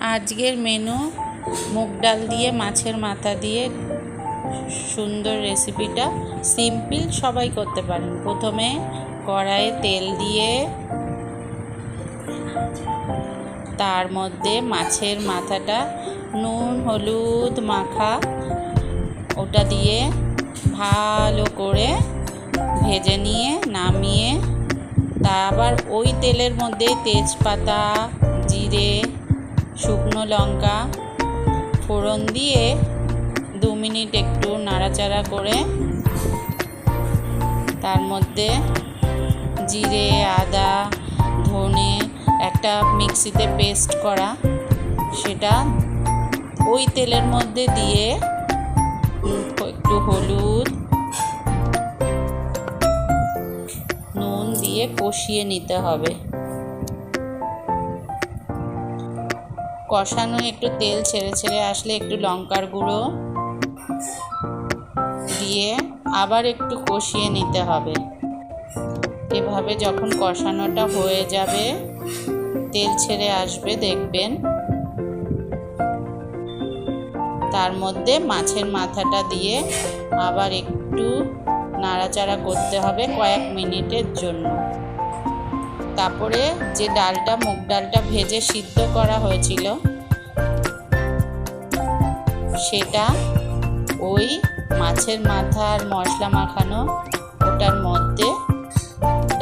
আজকের মেনু মুগ ডাল দিয়ে, মাছের মাথা দিয়ে সুন্দর রেসিপিটা সিম্পল সবাই করতে পারেন। প্রথমে কড়াইয়ে তেল দিয়ে, তার মধ্যে মাছের মাথাটা নুন, হলুদ মাখা, ওটা দিয়ে ভালো করে ভেজে নিয়ে নামিয়ে, তা আবার ওই তেলের মধ্যে তেজপাতা, জিরে লঙ্কা ফোড়ন দিয়ে দু মিনিট একটু নাড়াচাড়া করে তার মধ্যে জিরে, আদা, ধনে একটা মিক্সিতে পেস্ট করা। সেটা ওই তেলের মধ্যে দিয়ে একটু হলুদ, নুন দিয়ে কষিয়ে নিতে হবে। কষানো একটু তেল ছেড়ে ছেড়ে আসলে একটু লঙ্কার গুঁড়ো দিয়ে আবার একটু কষিয়ে নিতে হবে। এভাবে যখন কষানোটা হয়ে যাবে, তেল ছেড়ে আসবে, দেখবেন। তার মধ্যে মাছের মাথাটা দিয়ে আবার একটু নাড়াচাড়া করতে হবে কয়েক মিনিটের জন্য। তারপরে যে ডালটা, মুগ ডালটা ভেজে সিদ্ধ করা হয়েছিল, সেটা ওই মাছের মাথা আর মশলা মাখানো ওটার মধ্যে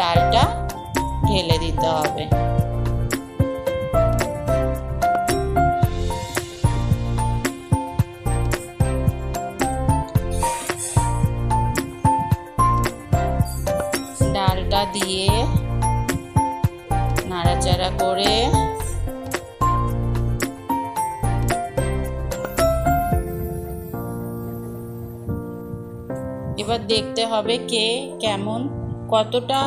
ডালটা ঢেলে দিতে হবে। ডালটা দিয়ে নাড়াচাড়া করে এবার দেখতে হবে কে কেমন, কতটা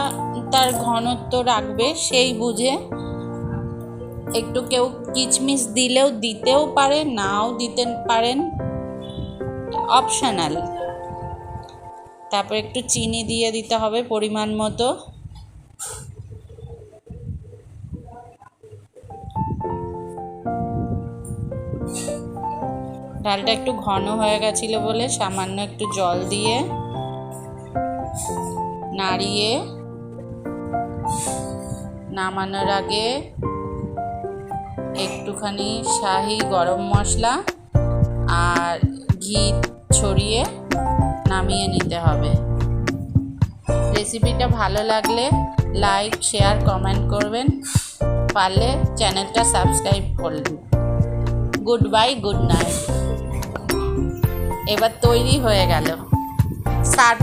তার ঘনত্ব রাখবে সেই বুঝে। একটু কেউ কিচমিচ দিলেও দিতেও পারে, নাও দিতে পারেন। অপশনাল। তারপর একটু চিনি দিয়ে দিতে হবে পরিমাণ মতো। ডালটা একটু ঘন হয়ে গেছিল বলে সামান্য একটু জল দিয়ে নাড়িয়ে নামানোর আগে একটুখানি শাহি গরম মশলা আর ঘি ছড়িয়ে নামিয়ে নিতে হবে। রেসিপিটা ভালো লাগলে লাইক, শেয়ার, কমেন্ট করবেন। পারলে চ্যানেলটা সাবস্ক্রাইব করবেন গুড বাই গুড নাইট এবার তৈরি হয়ে গেল। সার্ভ